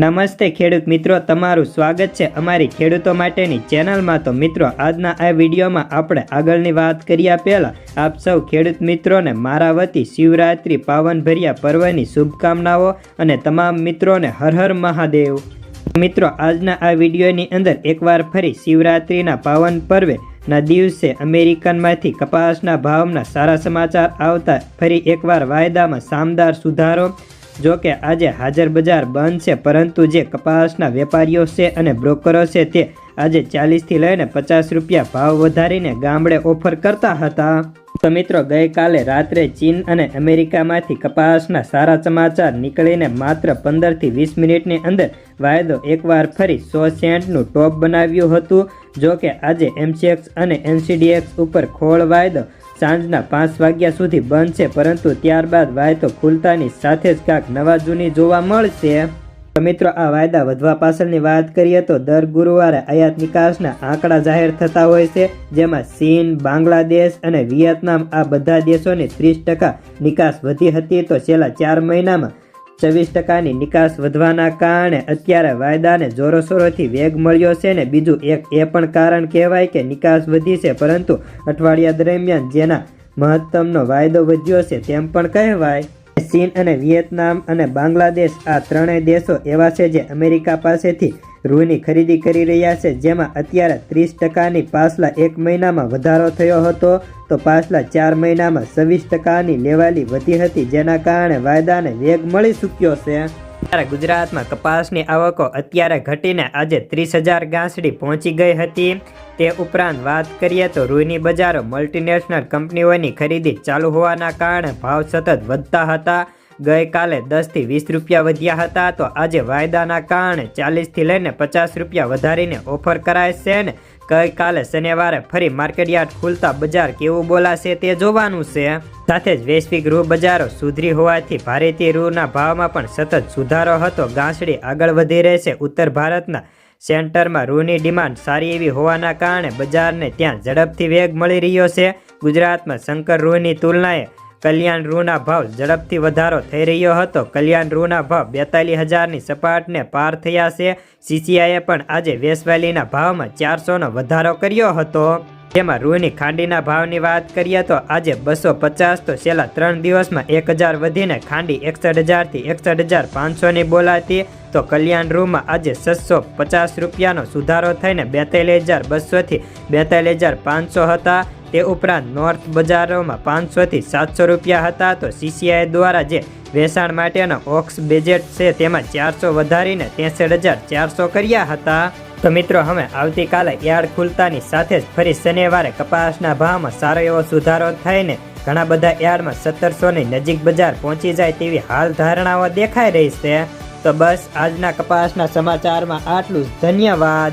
નમસ્તે ખેડૂત મિત્રો, તમારું સ્વાગત છે અમારી ખેડૂતો માટેની ચેનલમાં. તો મિત્રો, આજના આ વિડીયોમાં આપણે આગળની વાત કર્યા પહેલાં, આપ સૌ ખેડૂત મિત્રોને મારા વતી શિવરાત્રિ પાવનભર્યા પર્વની શુભકામનાઓ અને તમામ મિત્રોને હર હર મહાદેવ. મિત્રો, આજના આ વિડીયોની અંદર એકવાર ફરી શિવરાત્રિના પાવન પર્વે ના દિવસે અમેરિકનમાંથી કપાસના ભાવના સારા સમાચાર આવતા ફરી એકવાર વાયદામાં શાનદાર સુધારો જો કે આજે હાજર બજાર બંધ છે, પરંતુ જે કપાસના વેપારીઓ છે અને બ્રોકરો છે તે આજે ચાલીસથી લઈને પચાસ રૂપિયા ભાવ વધારીને ગામડે ઓફર કરતા હતા. તો મિત્રો, ગઈકાલે રાત્રે ચીન અને અમેરિકામાંથી કપાસના સારા સમાચાર નીકળીને માત્ર પંદરથી વીસ મિનિટની અંદર વાયદો એકવાર ફરી સો સેન્ટનું ટોપ બનાવ્યું હતું. જો કે આજે એમસીએક્સ અને એનસીડીએક્સ ઉપર ખોળ વાયદો સાંજના પાંચ વાગ્યા સુધી બંધ છે, પરંતુ ત્યારબાદ વાયદો ખુલતાની સાથે જ કાંક નવા જૂની જોવા મળશે. મિત્રો, આ વાયદા વધવા પાછળની વાત કરીએ તો દર ગુરુવારે આયાત નિકાસના આંકડા જાહેર થતા હોય છે, જેમાં ચીન, બાંગ્લાદેશ અને વિયેતનામ આ બધા દેશોની ત્રીસ ટકા નિકાસ વધી હતી. તો છેલ્લા ચાર મહિનામાં છવ્વીસ ટકાની નિકાસ વધવાના કારણે અત્યારે વાયદાને જોરોશોરોથી વેગ મળ્યો છે ને બીજું એક એ પણ કારણ કહેવાય કે નિકાસ વધી છે, પરંતુ અઠવાડિયા દરમિયાન જેના મહત્તમનો વાયદો વધ્યો છે તેમ પણ કહેવાય. ચીન અને વિયેતનામ અને બાંગ્લાદેશ આ ત્રણેય દેશો એવા છે જે અમેરિકા પાસેથી રૂની ખરીદી કરી રહ્યા છે, જેમાં અત્યારે ત્રીસ ટકાની પાછલા એક મહિનામાં વધારો થયો હતો, તો પાછલા ચાર મહિનામાં છવ્વીસ ટકાની લેવાલી વધી હતી, જેના કારણે વાયદાને વેગ મળી ચૂક્યો છે. ત્યારે ગુજરાતમાં કપાસની આવકો અત્યારે ઘટીને આજે ત્રીસ હજાર ગાંસડી પહોંચી ગઈ હતી. તે ઉપરાંત વાત કરીએ તો રૂની બજારો મલ્ટીનેશનલ કંપનીઓની ખરીદી ચાલુ હોવાના કારણે ભાવ સતત વધતા હતા. ગઈકાલે દસથી વીસ રૂપિયા વધ્યા હતા તો આજે વાયદાના કારણે ચાલીસથી લઈને પચાસ રૂપિયા વધારીને ઓફર કરાય છે ને ગઈકાલે શનિવારે ફરી માર્કેટયાર્ડ ખુલતા બજાર કેવું બોલાશે તે જોવાનું છે. સાથે જ વૈશ્વિક રૂ બજારો સુધરી હોવાથી ભારતીય રૂના ભાવમાં પણ સતત સુધારો હતો. ગાંસડી આગળ વધી રહેશે ઉત્તર ભારતના સેન્ટરમાં રૂની ડિમાન્ડ સારી એવી હોવાના કારણે બજારને ત્યાં ઝડપથી વેગ મળી રહ્યો છે. ગુજરાતમાં શંકર રૂની તુલનાએ કલ્યાણ રૂના ભાવ ઝડપથી વધારો થઈ રહ્યો હતો. કલ્યાણ રૂના ભાવ બેતાલીસ હજારની સપાટને પાર થયા છે. સીસીઆઈએ પણ આજે વેસવાલીના ભાવમાં ચારસોનો વધારો કર્યો હતો. જેમાં રૂની ખાંડીના ભાવની વાત કરીએ તો આજે બસો પચાસ તો છેલ્લા ત્રણ દિવસમાં એક હજાર વધીને ખાંડી એકસઠ હજારથી એકસઠ હજાર પાંચસોની બોલાતી. તો કલ્યાણ રૂમાં આજે છસો પચાસ રૂપિયાનો સુધારો થઈને બેતાલીસ હજાર બસોથી બેતાલીસ હજાર પાંચસો હતા. તે ઉપરાંત નોર્થ બજારોમાં પાંચસોથી સાતસો રૂપિયા હતા તો સીસીઆઈ દ્વારા જે વેચાણ માટેનો ઓક્સ બજેટ છે તેમાં ચારસો વધારીને ત્રેસઠ હજાર ચારસો કર્યા હતા. તો મિત્રો, હવે આવતીકાલે યાર્ડ ખુલતાની સાથે જ ફરી શનિવારે કપાસના ભાવમાં સારો એવો સુધારો થઈને ઘણા બધા યાર્ડમાં સત્તરસોની નજીક બજાર પહોંચી જાય તેવી હાલ ધારણાઓ દેખાઈ રહી છે. તો બસ, આજના કપાસના સમાચારમાં આટલું ધન્યવાદ.